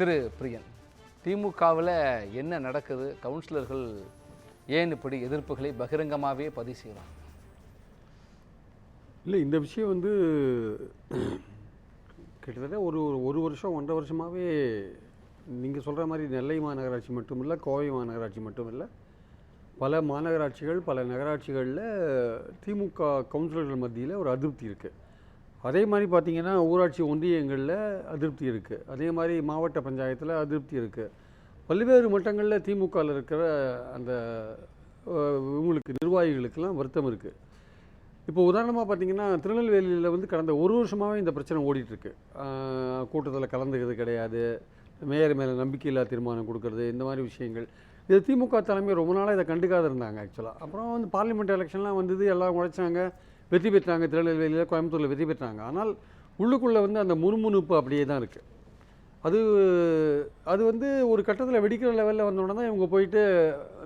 திரு பிரியன் திமுகவில் என்ன நடக்குது? கவுன்சிலர்கள் ஏன் இப்படி எதிர்ப்புகளை பகிரங்கமாகவே பதிவு செய்கிறாங்க இல்லை இந்த விஷயம் வந்து கிட்டத்தட்ட ஒரு ஒரு ஒரு வருஷம் ஒன்றரை வருஷமாகவே நீங்கள் சொல்கிற மாதிரி நெல்லை மாநகராட்சி மட்டும் இல்லை கோவை மாநகராட்சி மட்டும் இல்லை பல மாநகராட்சிகள் பல நகராட்சிகளில் திமுக கவுன்சிலர்கள் மத்தியில் ஒரு அதிருப்தி இருக்குது அதே மாதிரி பார்த்திங்கன்னா ஊராட்சி ஒன்றியங்களில் அதிருப்தி இருக்குது அதே மாதிரி மாவட்ட பஞ்சாயத்தில் அதிருப்தி இருக்குது பல்வேறு மட்டங்களில் திமுகவில் இருக்கிற அந்த இவங்களுக்கு நிர்வாகிகளுக்கெல்லாம் வருத்தம் இருக்குது இப்போ உதாரணமாக பார்த்தீங்கன்னா திருநெல்வேலியில் வந்து கடந்த ஒரு வருஷமாகவே இந்த பிரச்சனை ஓடிட்டுருக்கு. கூட்டத்தில் கலந்துக்கிறது கிடையாது. மேயர் மேலே நம்பிக்கையில்லா தீர்மானம் கொடுக்கறது இந்த மாதிரி விஷயங்கள். இது திமுக தலைமை ரொம்ப நாளாக இதை கண்டுக்காத இருந்தாங்க ஆக்சுவலாக அப்புறம் வந்து பார்லிமெண்ட் எலெக்ஷன்லாம் வந்தது எல்லாம் உழைச்சாங்க. வெற்றி பெற்றாங்க. திருநெல்வேலியில் கோயம்புத்தூரில் வெற்றி பெற்றாங்க. ஆனால் உள்ளுக்குள்ளே வந்து அந்த முணுமுணுப்பு அப்படியே தான் இருக்குது அது அது வந்து ஒரு கட்டத்தில் வெடிக்கிற லெவலில் வந்தோடனே தான் இவங்க போயிட்டு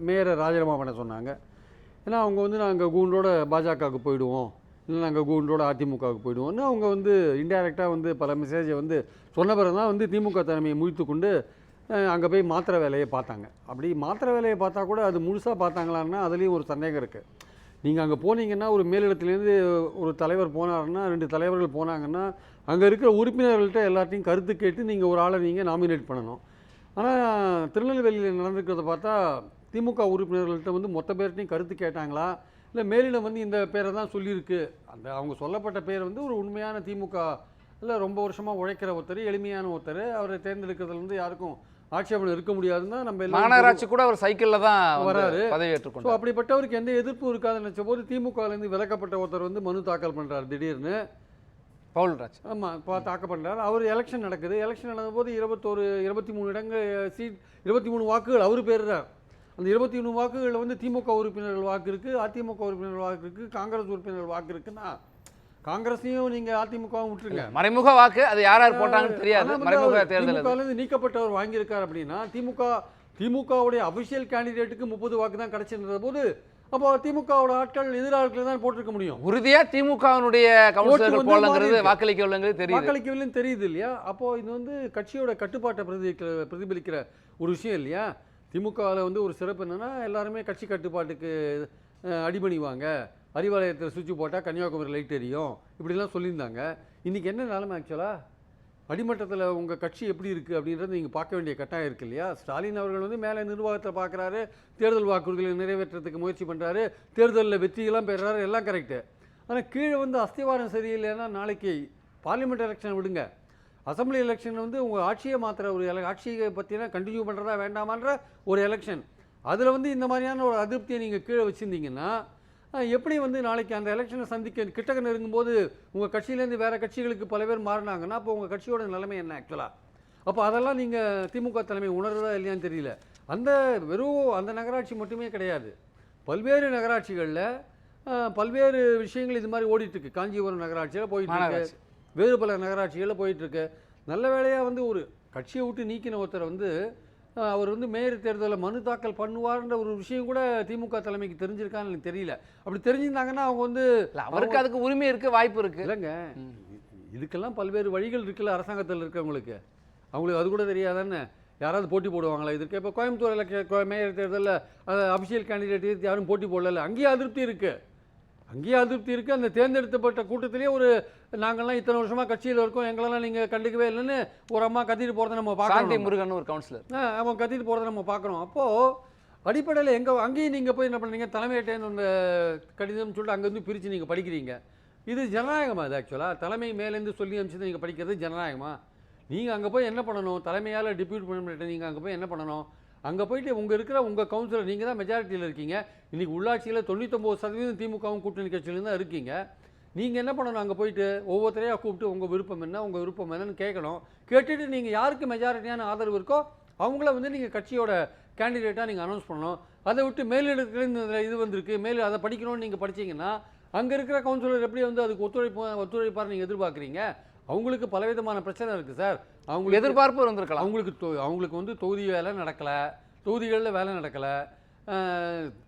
மேயரை ராஜினாமா பண்ண சொன்னாங்க. ஏன்னா அவங்க வந்து நாங்கள் கூண்டோட பாஜகவுக்கு போயிடுவோம். இல்லை நாங்கள் கூண்டோட அதிமுகவுக்கு போயிடுவோம்னு அவங்க வந்து இன்டைரக்டாக வந்து பல மெசேஜை வந்து சொன்ன பிறகு தான் வந்து திமுக தலைமையை முழித்து கொண்டு அங்கே போய் மாத்திரை வேலையை பார்த்தாங்க. அப்படி மாத்திரை வேலையை பார்த்தா கூட அது முழுசாக பார்த்தாங்களான்னா அதுலேயும் ஒரு சந்தேகம் இருக்குது நீங்கள் அங்கே போனீங்கன்னா ஒரு மேலிடத்துலேருந்து ஒரு தலைவர் போனாருன்னா ரெண்டு தலைவர்கள் போனாங்கன்னா அங்கே இருக்கிற உறுப்பினர்கள்ட்ட எல்லாத்தையும் கருத்து கேட்டு நீங்கள் ஒரு ஆளை நீங்கள் நாமினேட் பண்ணணும். ஆனால் திருநெல்வேலியில் நடந்திருக்கிறத பார்த்தா திமுக உறுப்பினர்கள்ட்ட வந்து மொத்த பேர்ட்டையும் கருத்து கேட்டாங்களா? இல்லை மேலிடம் வந்து இந்த பேரை தான் சொல்லியிருக்கு. அந்த அவங்க சொல்லப்பட்ட பேர் வந்து ஒரு உண்மையான திமுக இல்லை ரொம்ப வருஷமாக உழைக்கிற ஒருத்தர் எளிமையான ஒருத்தர். அவரை தேர்ந்தெடுக்கிறதுல வந்து யாருக்கும் ஆட்சேபனை இருக்க முடியாதுன்னு தான் நம்ம மாநகராட்சி கூட அவர் சைக்கிளில் தான் வராரு. ஸோ பதவியேற்றுக்கொண்டார் அப்படிப்பட்டவருக்கு எந்த எதிர்ப்பும் இருக்காதுன்னு நினச்ச போது திமுகலேருந்து விலக்கப்பட்ட ஒருத்தர் வந்து மனு தாக்கல் பண்ணுறாரு திடீர்னு. பவுல்ராஜ். ஆமாம் இப்போ தாக்கல் பண்ணுறாரு அவர் எலெக்ஷன் நடக்குது. எலெக்ஷன் நடந்தபோது இருபத்தோரு இருபத்தி மூணு இடங்கள் சீட் இருபத்தி மூணு வாக்குகள் அவர் பெறுறார். அந்த இருபத்தி மூணு வாக்குகளில் வந்து திமுக உறுப்பினர்கள் வாக்கு இருக்குது அதிமுக உறுப்பினர்கள் வாக்கு இருக்குது காங்கிரஸ் உறுப்பினர்கள் வாக்கு இருக்குன்னா காங்கிரஸையும் நீங்கள் அதிமுகவும் விட்டுருங்க. மறைமுக வாக்கு அது யார் யார் போட்டாங்கன்னு தெரியாது. மறைமுக தேர்தல் நீக்கப்பட்டவர் வாங்கியிருக்கார் அப்படின்னா திமுக திமுகவுடைய அபிஷியல் கேண்டிடேட்டுக்கு முப்பது வாக்கு தான் கிடைச்சிருந்த போது அப்போ திமுகவோட ஆட்கள் எதிராட்களை தான் போட்டிருக்க முடியும். உறுதியா திமுகவினுடைய கவுன்சிலர்கள் வந்து போலங்கிறது வாக்களிக்கவில்லைங்கிறது தெரியுது. வாக்களிக்கவில்லைன்னு தெரியுது இல்லையா? அப்போ இது வந்து கட்சியோட கட்டுப்பாட்டை பிரதிபலிக்கிற பிரதிபலிக்கிற ஒரு விஷயம் இல்லையா? திமுகவில் வந்து ஒரு சிறப்பு என்னன்னா எல்லாருமே கட்சி கட்டுப்பாட்டுக்கு அடிபணிவாங்க. அறிவாலயத்தில் சுவிட்ச் போட்டால் கன்னியாகுமரி லைட் எரியும். இப்படிலாம் சொல்லியிருந்தாங்க. இன்றைக்கி என்ன நிலமை ஆக்சுவலாக அடிமட்டத்தில் உங்கள் கட்சி எப்படி இருக்குது அப்படின்றத நீங்கள் பார்க்க வேண்டிய கட்டாயம் இருக்கு இல்லையா? ஸ்டாலின் அவர்கள் வந்து மேலே நிர்வாகத்தை பார்க்குறாரு. தேர்தல் வாக்குறுதிகளை நிறைவேற்றுறதுக்கு முயற்சி பண்ணுறாரு தேர்தலில் வெற்றியெல்லாம் பெறுறாரு எல்லாம் கரெக்டு ஆனால் கீழே வந்து அஸ்திவாரம் சரியில்லைன்னா நாளைக்கு பார்லிமெண்ட் எலெக்ஷன் விடுங்க. அசம்பிளி எலெக்ஷன் வந்து உங்கள் ஆட்சியை மாத்திர ஒரு ele- ஆட்சியை பற்றினா கண்டினியூ பண்ணுறதா வேண்டாமான்ற ஒரு எலெக்ஷன் அதில் வந்து இந்த மாதிரியான ஒரு அதிருப்தியை நீங்கள் கீழே வச்சுருந்தீங்கன்னா எப்படி வந்து நாளைக்கு அந்த எலெக்ஷனை சந்திக்க கிட்டக்க நெருங்கும்போது உங்கள் கட்சியிலேருந்து வேறு கட்சிகளுக்கு பல பேர் மாறினாங்கன்னா அப்போ உங்கள் கட்சியோட நிலைமை என்ன ஆக்சுவலாக அப்போ அதெல்லாம் நீங்கள் திமுக தலைமை உணர்றதா இல்லையான்னு தெரியல. அந்த வெறும் அந்த நகராட்சி மட்டுமே கிடையாது. பல்வேறு நகராட்சிகளில் பல்வேறு விஷயங்கள் இது மாதிரி ஓடிட்டு இருக்கு காஞ்சிபுரம் நகராட்சியில் போயிட்டு இருக்கு. மாநகராட்சி. வேறு பல நகராட்சிகளில் போயிட்டு இருக்கு. நல்ல வேளையாக வந்து ஒரு கட்சியை விட்டு நீக்கின ஒருத்தர் வந்து அவர் வந்து மேயர் தேர்தலில் மனு தாக்கல் பண்ணுவார்ன்ற ஒரு விஷயம் கூட திமுக தலைமைக்கு தெரிஞ்சிருக்கான்னு எனக்கு தெரியல. அப்படி தெரிஞ்சிருந்தாங்கன்னா அவங்க வந்து அவருக்கு அதுக்கு உரிமை இருக்கு வாய்ப்பு இருக்கு. இல்லைங்க. இதுக்கெல்லாம் பல்வேறு வழிகள் இருக்குல்ல அரசாங்கத்தில் இருக்கிறவங்களுக்கு அவங்களுக்கு அது கூட தெரியாதானே? யாராவது போட்டி போடுவாங்களா? இதற்கு இப்போ கோயம்புத்தூர் மேயர் தேர்தலில் அபிஷியல் கேண்டிடேட் யாரும் போட்டி போடல அங்கேயும் அதிருப்தி இருக்குது அங்கேயும் அதிருப்தி இருக்குது அந்த தேர்ந்தெடுக்கப்பட்ட கூட்டத்திலேயே ஒரு நாங்கள்லாம் இத்தனை வருஷமாக கட்சியில் இருக்கோம். எங்களெல்லாம் நீங்கள் கண்டுக்கவே இல்லைன்னு ஒரு அம்மா கத்திட்டு போகிறத நம்ம சாந்தி பார்க்கணும் முருகன் ஒரு கவுன்சிலர் அவன் கத்திட்டு போகிறத நம்ம பார்க்குறோம் அப்போது அடிப்படையில் எங்கே அங்கேயும் நீங்கள் போய் என்ன பண்ணுறீங்க? தலைமையிட்டேன்னு அந்த கடிதம் சொல்லிட்டு அங்கேருந்து பிரித்து நீங்கள் படிக்கிறீங்க. இது ஜனநாயகமா இது ஆக்சுவலாக தலைமை மேலேருந்து சொல்லி அனுப்பிச்சு நீங்கள் படிக்கிறது ஜனநாயகமா? நீங்கள் அங்கே போய் என்ன பண்ணணும்? தலைமையால் டிப்யூட் பண்ண நீங்கள் அங்கே போய் என்ன பண்ணணும்? அங்கே போயிட்டு உங்கள் இருக்கிற உங்கள் கவுன்சிலர் நீங்கள் தான் மெஜாரிட்டியில் இருக்கீங்க. இன்றைக்கி உள்ளாட்சியில் தொண்ணூத்தொம்பது சதவீதம் திமுகவும் கூட்டணி கட்சியிலேருந்து தான் இருக்கீங்க. நீங்கள் என்ன பண்ணணும் அங்கே போயிட்டு? ஒவ்வொருத்தரையாக கூப்பிட்டு உங்கள் விருப்பம் என்ன உங்கள் விருப்பம் என்னன்னு கேட்கணும். கேட்டுட்டு நீங்கள் யாருக்கு மெஜாரிட்டியான ஆதரவு இருக்கோ அவங்கள வந்து நீங்கள் கட்சியோட கேண்டிடேட்டாக நீங்கள் அனௌன்ஸ் பண்ணணும். அதை விட்டு மேலிடத்துலேருந்து இது வந்திருக்கு மேல் அதை படிக்கணும்னு நீங்கள் படிச்சீங்கன்னா அங்கே இருக்கிற கவுன்சிலர் எப்படி வந்து அதுக்கு ஒத்துழைப்பு ஒத்துழைப்பார் நீங்கள் எதிர்பார்க்குறீங்க? அவங்களுக்கு பலவிதமான பிரச்சனை இருக்குது சார். அவங்களுக்கு எதிர்பார்ப்பு இருந்திருக்கலாம். அவங்களுக்கு தொ- அவங்களுக்கு வந்து தொகுதி வேலை நடக்கலை. தொகுதிகளில் வேலை நடக்கலை.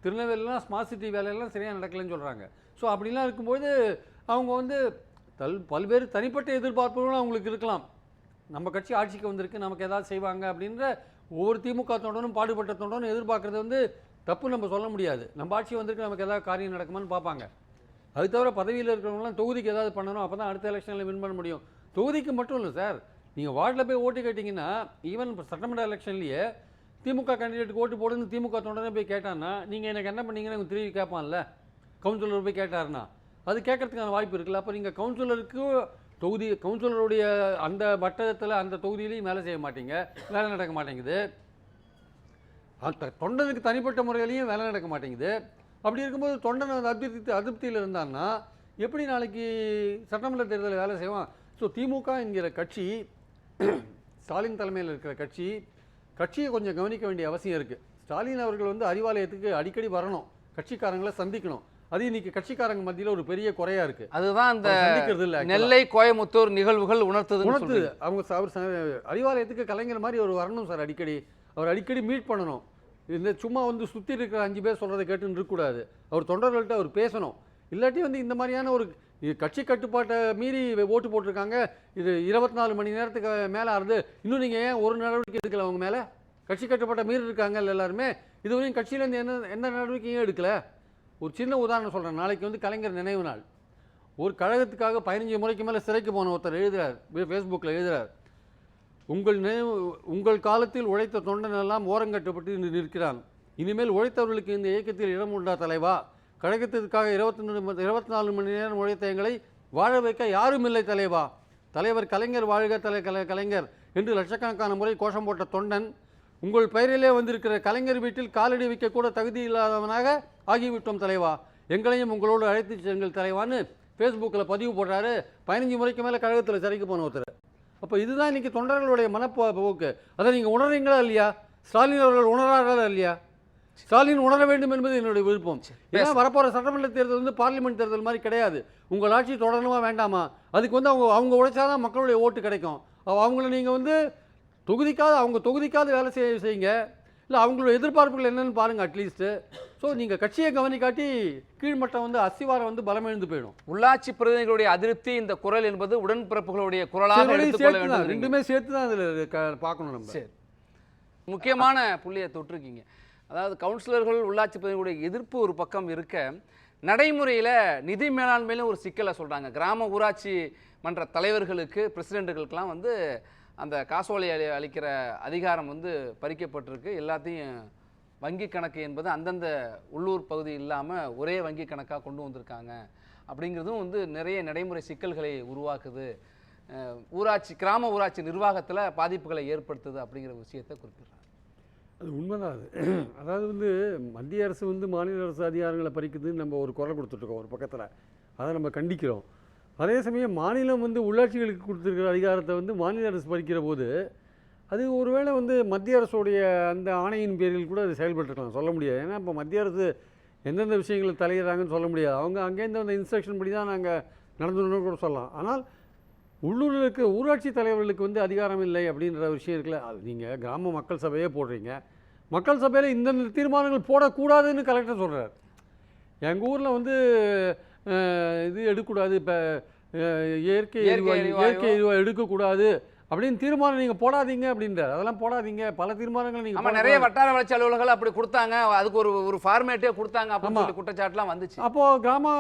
திருநெல்வேலிலாம் ஸ்மார்ட் சிட்டி வேலையெல்லாம் சரியாக நடக்கலைன்னு சொல்கிறாங்க ஸோ அப்படிலாம் இருக்கும்போது அவங்க வந்து தல் பல்வேறு தனிப்பட்ட எதிர்பார்ப்புகளும் அவங்களுக்கு இருக்கலாம். நம்ம கட்சி ஆட்சிக்கு வந்திருக்கு நமக்கு ஏதாவது செய்வாங்க அப்படின்ற ஒவ்வொரு திமுக தொண்டனும் பாடுபட்ட தொண்டனும் எதிர்பார்க்கறது வந்து தப்பு நம்ம சொல்ல முடியாது. நம்ம ஆட்சி வந்திருக்கு நமக்கு ஏதாவது காரியம் நடக்குமான்னு பார்ப்பாங்க. அது தவிர பதவியில் இருக்கிறவங்களாம் தொகுதிக்கு ஏதாவது பண்ணணும் அப்போ தான் அடுத்த எலெக்ஷனில் வின் பண்ண முடியும். தொகுதிக்கு மட்டும் இல்லை சார். நீங்கள் வார்டில் போய் ஓட்டு கேட்டிங்கன்னா ஈவன் இப்போ சட்டமன்ற எலெக்ஷன்லேயே திமுக கேண்டிடேட்டுக்கு ஓட்டு போடுன்னு திமுக தொண்டனே போய் கேட்டான்னா நீங்கள் எனக்கு என்ன பண்ணீங்கன்னு அவங்க திரும்பி கேட்பான்ல கவுன்சிலர் போய் கேட்டாருன்னா அது கேட்கறதுக்கான வாய்ப்பு இருக்குல்ல. அப்போ நீங்கள் கவுன்சிலருக்கு தொகுதி கவுன்சிலருடைய அந்த வட்டத்தில் அந்த தொகுதியிலையும் வேலை செய்ய மாட்டீங்க. வேலை நடக்க மாட்டேங்குது. அந்த தொண்டனுக்கு தனிப்பட்ட முறையிலையும் வேலை நடக்க மாட்டேங்குது. அப்படி இருக்கும்போது தொண்டன் அந்த அதிருப்தி அதிருப்தியில் இருந்தான்னா எப்படி நாளைக்கு சட்டமன்ற தேர்தலில் வேலை செய்வான்? ஸோ திமுக என்கிற கட்சி ஸ்டாலின் தலைமையில் இருக்கிற கட்சி கட்சியை கொஞ்சம் கவனிக்க வேண்டிய அவசியம் இருக்குது ஸ்டாலின் அவர்கள் வந்து அறிவாலயத்துக்கு அடிக்கடி வரணும். கட்சிக்காரங்களை சந்திக்கணும். அது இன்னைக்கு கட்சிக்காரங்க மத்தியில் ஒரு பெரிய குறையா இருக்குது அதுதான் அந்த இல்லை நெல்லை கோயமுத்தூர் நிகழ்வுகள் உணர்த்தது. உணர்த்து அவங்க அவர் அறிவாலயத்துக்கு கலைஞர் மாதிரி அவர் வரணும் சார் அடிக்கடி. அவர் அடிக்கடி மீட் பண்ணணும். இந்த சும்மா வந்து சுற்றி இருக்கிற அஞ்சு பேர் சொல்கிறத கேட்டுன்னு இருக்கக்கூடாது அவர் தொண்டர்கள்ட்ட அவர் பேசணும். இல்லாட்டி வந்து இந்த மாதிரியான ஒரு கட்சி கட்டுப்பாட்டை மீறி ஓட்டு போட்டிருக்காங்க. இது இருபத்தி நாலு மணி நேரத்துக்கு மேலே ஆறுது இன்னும் நீங்கள் ஏன் ஒரு நடவடிக்கை எடுக்கல அவங்க மேலே? கட்சி கட்டுப்பாட்டை மீறி இருக்காங்க எல்லாருமே? இதுவரையும் கட்சியிலேருந்து என்ன எந்த நடவடிக்கையும் எடுக்கல. ஒரு சின்ன உதாரணம் சொல்கிறேன் நாளைக்கு வந்து கலைஞர் நினைவு நாள். ஒரு கழகத்துக்காக பதினஞ்சு முறைக்கு மேலே சிறைக்கு போன ஒருத்தர் எழுதுகிறார் ஃபேஸ்புக்கில் எழுதுகிறார் உங்கள் நினைவு உங்கள் காலத்தில் உழைத்த தொண்டன் எல்லாம் ஓரங்கட்டப்பட்டு இன்று நிற்கிறான். இனிமேல் உழைத்தவர்களுக்கு இந்த இயக்கத்தில் இடம் உண்டா தலைவா? கழகத்திற்காக இருபத்தி இருபத்தி நாலு மணி நேரம் உழைத்த எங்களை வாழ வைக்க யாரும் இல்லை தலைவா? தலைவர் கலைஞர் வாழ்க தலை கலை கலைஞர் என்று லட்சக்கணக்கான முறை கோஷம் போட்ட தொண்டன் உங்கள் பெயரிலே வந்திருக்கிற கலைஞர் வீட்டில் காலடி வைக்கக்கூட தகுதி இல்லாதவனாக ஆகிவிட்டோம் தலைவா. எங்களையும் உங்களோடு அழைத்து செல்லுங்கள் தலைவான்னு ஃபேஸ்புக்கில் பதிவு போடுறாரு. பதினஞ்சு முறைக்கு மேலே கழகத்தில் சிறைக்கு போன ஒருத்தர். அப்போ இதுதான் இன்னைக்கு தொண்டர்களுடைய மனப்போ போக்கு. அதை நீங்கள் உணர்றீங்களா இல்லையா? ஸ்டாலின் அவர்கள் உணரார்களா இல்லையா? ஸ்டாலின் உணர வேண்டும் என்பது என்னுடைய விருப்பம். ஏன்னா வரப்போகிற சட்டமன்ற தேர்தல் வந்து பார்லிமெண்ட் தேர்தல் மாதிரி கிடையாது. உங்கள் ஆட்சி தொடரணுமா வேண்டாமா? அதுக்கு வந்து அவங்க அவங்க உழைச்சாதான் மக்களுடைய ஓட்டு கிடைக்கும். அவ- அவங்கள நீங்கள் வந்து தொகுதிக்காவது அவங்க தொகுதிக்காவது வேலை செய்ய செய்யுங்க. இல்லை அவங்களோட எதிர்பார்ப்புகள் என்னன்னு பாருங்கள் அட்லீஸ்ட்டு ஸோ நீங்கள் கட்சியை கவனிக்காட்டி கீழ்மட்டம் வந்து அஸ்திவாரம் வந்து பலமிழந்து போயிடும். உள்ளாட்சி பிரதிநிதிகளுடைய அதிருப்தி இந்த குரல் என்பது உடன்பிறப்புகளுடைய குரலாக சேர்த்து ரெண்டுமே சேர்த்து தான் அதில் பார்க்கணும் நம்ம. சரி. முக்கியமான புள்ளியை தொட்டிருக்கீங்க. அதாவது கவுன்சிலர்கள் உள்ளாட்சி பிரதிநிதிகளுடைய எதிர்ப்பு ஒரு பக்கம் இருக்க நடைமுறையில் நிதி மேலாண்மையிலும் ஒரு சிக்கலை சொல்கிறாங்க கிராம ஊராட்சி மன்ற தலைவர்களுக்கு பிரசிடெண்ட்டுகளுக்கெல்லாம் வந்து அந்த காசோலை அளி அளிக்கிற அதிகாரம் வந்து பறிக்கப்பட்டிருக்கு. எல்லாத்தையும் வங்கி கணக்கு என்பது அந்தந்த உள்ளூர் பகுதி இல்லாமல் ஒரே வங்கி கணக்காக கொண்டு வந்திருக்காங்க. அப்படிங்கிறதும் வந்து நிறைய நடைமுறை சிக்கல்களை உருவாக்குது. ஊராட்சி கிராம ஊராட்சி நிர்வாகத்தில் பாதிப்புகளை ஏற்படுத்துது அப்படிங்கிற விஷயத்தை குறிப்பிடுறாங்க. அது உண்மைதான் அது. அதாவது வந்து மத்திய அரசு வந்து மாநில அரசு அதிகாரங்களை பறிக்குதுன்னு நம்ம ஒரு குரல் கொடுத்துட்ருக்கோம் ஒரு பக்கத்தில். அதை நம்ம கண்டிக்கிறோம். அதே சமயம் மாநிலம் வந்து உள்ளாட்சிகளுக்கு கொடுத்துருக்கிற அதிகாரத்தை வந்து மாநில அரசு பறிக்கிற போது அது ஒருவேளை வந்து மத்திய அரசுடைய அந்த ஆணையின் பேரில் கூட அது செயல்பட்டுருக்கலாம். சொல்ல முடியாது. ஏன்னா இப்போ மத்திய அரசு எந்தெந்த விஷயங்களை தலையிடுறாங்கன்னு சொல்ல முடியாது. அவங்க அங்கேருந்து அந்த இன்ஸ்ட்ரக்ஷன் படி தான் நாங்கள் நடந்துடணும்னு கூட சொல்லலாம். ஆனால் உள்ளூரில் இருக்க ஊராட்சி தலைவர்களுக்கு வந்து அதிகாரம் இல்லை அப்படின்ற விஷயம் இருக்குல்ல. அது நீங்கள் கிராம மக்கள் சபையே போடுறீங்க. மக்கள் சபையில் இந்தந்த தீர்மானங்கள் போடக்கூடாதுன்னு கலெக்டர் சொல்கிறார் எங்கள் ஊரில் வந்து இது எடுக்கக்கூடாது. இப்போ இயற்கை எரிவாயு. இயற்கை எரிவாயு எடுக்கக்கூடாது அப்படின்னு தீர்மானம் நீங்கள் போடாதீங்க அப்படின்றார் அதெல்லாம் போடாதீங்க. பல தீர்மானங்கள் நீங்கள் நிறைய வட்டார வளர்ச்சி அலுவலர்கள் அப்படி கொடுத்தாங்க. அதுக்கு ஒரு ஒரு ஃபார்மேட்டே கொடுத்தாங்க அப்படின்னு. சொல்லி குற்றச்சாட்டுலாம் வந்துச்சு. அப்போது கிராம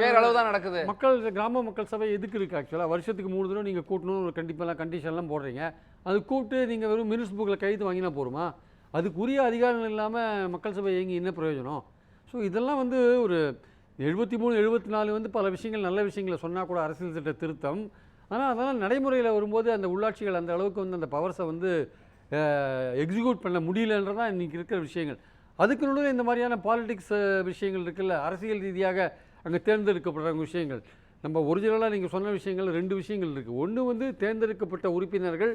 பேரளவு தான் நடக்குது. மக்கள் கிராம மக்கள் சபை எதுக்கு இருக்குது ஆக்சுவலாக வருஷத்துக்கு மூணு தடவை நீங்கள் கூட்டணும்னு ஒரு கண்டிப்பெல்லாம் கண்டிஷன்லாம் போடுறீங்க. அது கூப்பிட்டு நீங்கள் வெறும் மினிஸ் புக்கில் கைது வாங்கினா போருமா அதுக்குரிய அதிகாரங்கள் இல்லாமல் மக்கள் சபை இயங்கி என்ன பிரயோஜனம்? ஸோ இதெல்லாம் வந்து ஒரு எழுபத்தி மூணு எழுபத்தி நாலு வந்து பல விஷயங்கள் நல்ல விஷயங்களை சொன்னால் கூட அரசியல் திட்ட திருத்தம். ஆனால் அதெல்லாம் நடைமுறையில் வரும்போது அந்த உள்ளாட்சிகள் அந்த அளவுக்கு வந்து அந்த பவர்ஸை வந்து எக்ஸிக்யூட் பண்ண முடியலன்றதான் இன்றைக்கி இருக்கிற விஷயங்கள். அதுக்கு நடுவில் இந்த மாதிரியான பாலிடிக்ஸ் விஷயங்கள் இருக்குல்ல அரசியல் ரீதியாக அங்கே தேர்ந்தெடுக்கப்படுற விஷயங்கள். நம்ம ஒரிஜினலாக நீங்கள் சொன்ன விஷயங்கள் ரெண்டு விஷயங்கள் இருக்குது ஒன்று வந்து தேர்ந்தெடுக்கப்பட்ட உறுப்பினர்கள்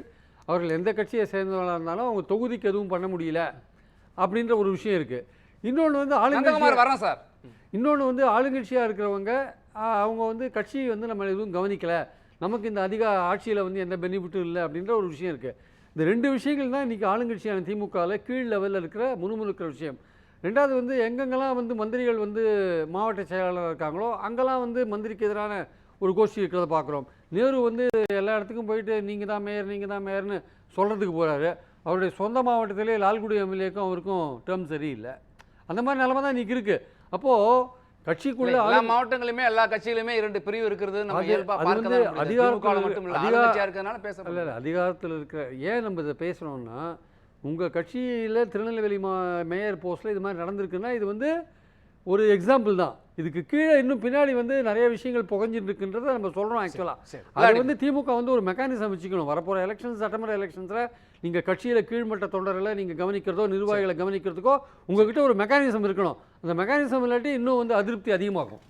அவர்கள் எந்த கட்சியை சேர்ந்தவர்களாக இருந்தாலும் அவங்க தொகுதிக்கு எதுவும் பண்ண முடியல அப்படின்ற ஒரு விஷயம் இருக்குது இன்னொன்று வந்து ஆளுங்கட்சி வரேன் சார். இன்னொன்று வந்து ஆளுங்கட்சியாக இருக்கிறவங்க அவங்க வந்து கட்சி வந்து நம்ம எதுவும் கவனிக்கல. நமக்கு இந்த அதிக ஆட்சியில் வந்து எந்த பெனிஃபிட்டும் இல்லை அப்படின்ற ஒரு விஷயம் இருக்குது இந்த ரெண்டு விஷயங்கள் தான் இன்றைக்கி ஆளுங்கட்சியான திமுகவில் கீழ் லெவலில் இருக்கிற முணுமுணுக்கிற விஷயம். ரெண்டாவது வந்து எங்கெங்கெல்லாம் வந்து மந்திரிகள் வந்து மாவட்ட செயலாளர் இருக்காங்களோ அங்கெல்லாம் வந்து மந்திரிக்கு எதிரான ஒரு கோஷ்டி இருக்கிறத பார்க்குறோம் நேரு வந்து எல்லா இடத்துக்கும் போயிட்டு நீங்கள் தான் மேயர் நீங்கள் தான் மேயர்னு சொல்கிறதுக்கு போகிறாரு அவருடைய சொந்த மாவட்டத்திலே லால்குடி எம்எல்ஏக்கும் அவருக்கும் டேர்ம் சரியில்லை. அந்த மாதிரி நிலமை தான் இன்னைக்கு இருக்குது அப்போது கட்சிக்குள்ளே எல்லா மாவட்டங்களிலுமே எல்லா கட்சியிலுமே இரண்டு பிரிவு இருக்கிறது நம்ம அது- இயல்பா அது பார்க்க வந்து தான் முடியுது. அதிகாரத்துல திமுக ல மட்டும் இல்ல இருக்கிறதுனால பேச இல்லை. இல்லை அதிகாரத்தில் இருக்கிற ஏன் நம்ம இதை பேசுகிறோம்னா உங்கள் கட்சியில் திருநெல்வேலி மா மேயர் போஸ்ட்டில் இது மாதிரி நடந்திருக்குன்னா இது வந்து ஒரு எக்ஸாம்பிள் தான் இதுக்கு கீழே இன்னும் பின்னாடி வந்து நிறைய விஷயங்கள் புகஞ்சிட்டு இருக்குன்றதை நம்ம சொல்கிறோம் ஆக்சுவலாக. அது வந்து திமுக வந்து ஒரு மெக்கானிசம் வச்சுக்கணும். வரப்போகிற எலெக்ஷன்ஸ் சட்டமன்ற எலெக்ஷன்ஸில் நீங்கள் கட்சியில் கீழ்மட்ட தொண்டர்களை நீங்கள் கவனிக்கிறதோ நிர்வாகிகளை கவனிக்கிறதுக்கோ உங்ககிட்ட ஒரு மெக்கானிசம் இருக்கணும். அந்த மெக்கானிசம் இல்லாட்டி இன்னும் வந்து அதிருப்தி அதிகமாகும்.